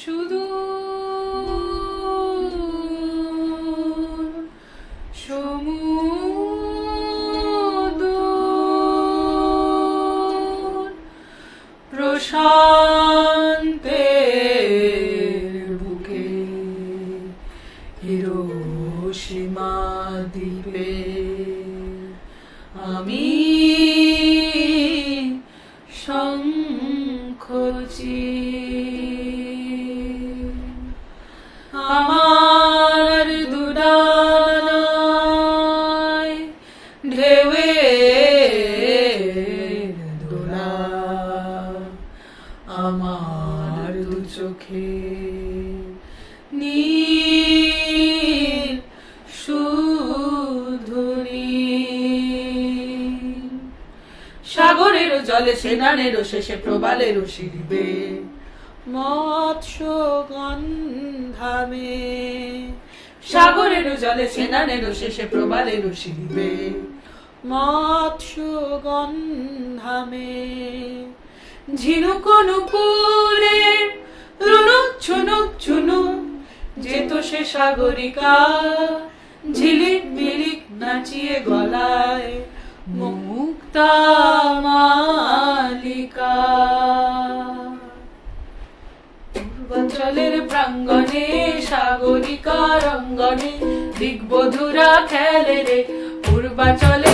শুধু সমুদর প্রশান্তের বুকে হিরোসীমা দ্বীপে আমি জলে সেনানের শেষে প্রবালের শিরবে মৎস্য গন্ধামে সাগরের জলে সেনানের শেষে প্রবালের শিরবে মৎস্য গন্ধামে, ঝিনুক নুপুরে রুনুক ছুনুক ছুনু যেত সে সাগরিকা, ঝিলিক, বিলিক নাচিয়ে গলায়, মুক্তা মালিকা দিগ্বধুরা খেলে রে পূর্বাঞ্চলের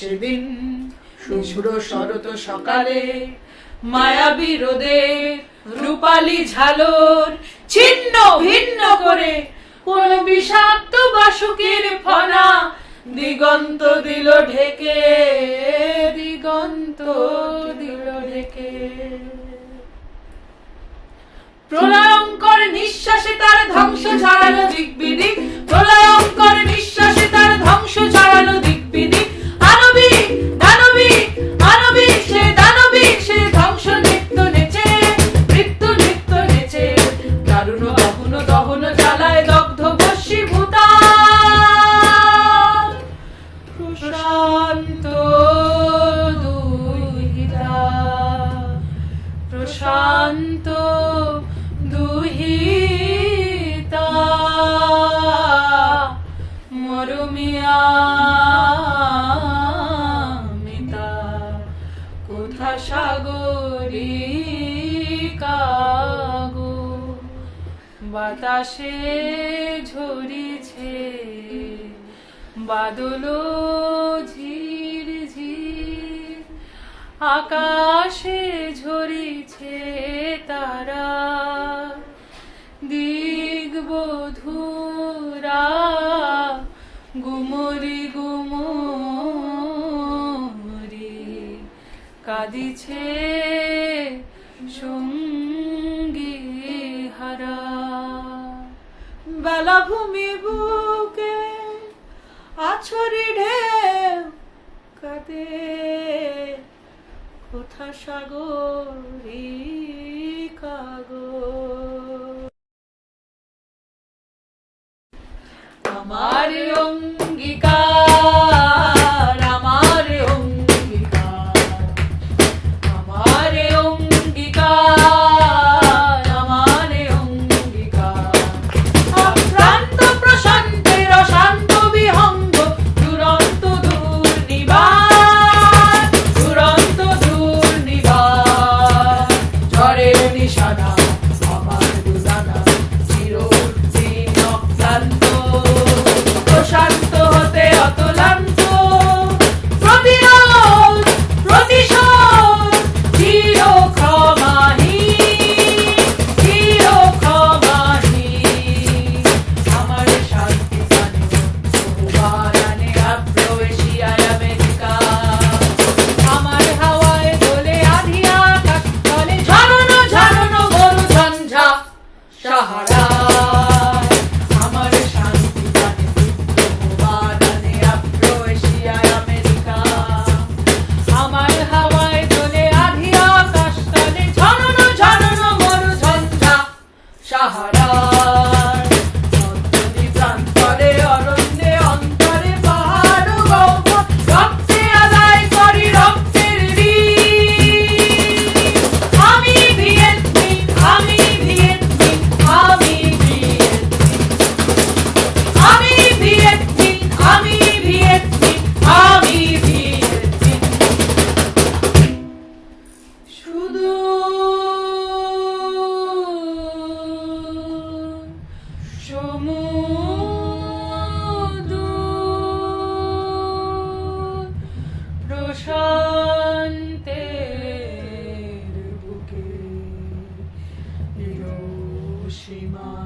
সেদিন শুভ্র শরত সকালে মায়াবী রোদের রূপালি ঝালর ছিন্ন ভিন্ন করে কোন বিষাক্ত বাসুকের ফনা দিগন্ত দিল ঢেকে, দিগন্ত দিল ঢেকে। প্রলয়ঙ্কর নিঃশ্বাসে তার ধ্বংস ছড়ালো দিক বিদিক প্রলয়ঙ্কর নিঃশ্বাসে বাতাসে ঝরিছে বাদল ঝির ঝির আকাশে ঝরিছে তারা। দিগ বধুরা গুমরি গুমরি কাঁদিছে সঙ্গী বেলা ভূমি বুকে আছরি ঢেউ কাঁদে। কোথা সাগরী কাগো আমার Sahara. Fukushima.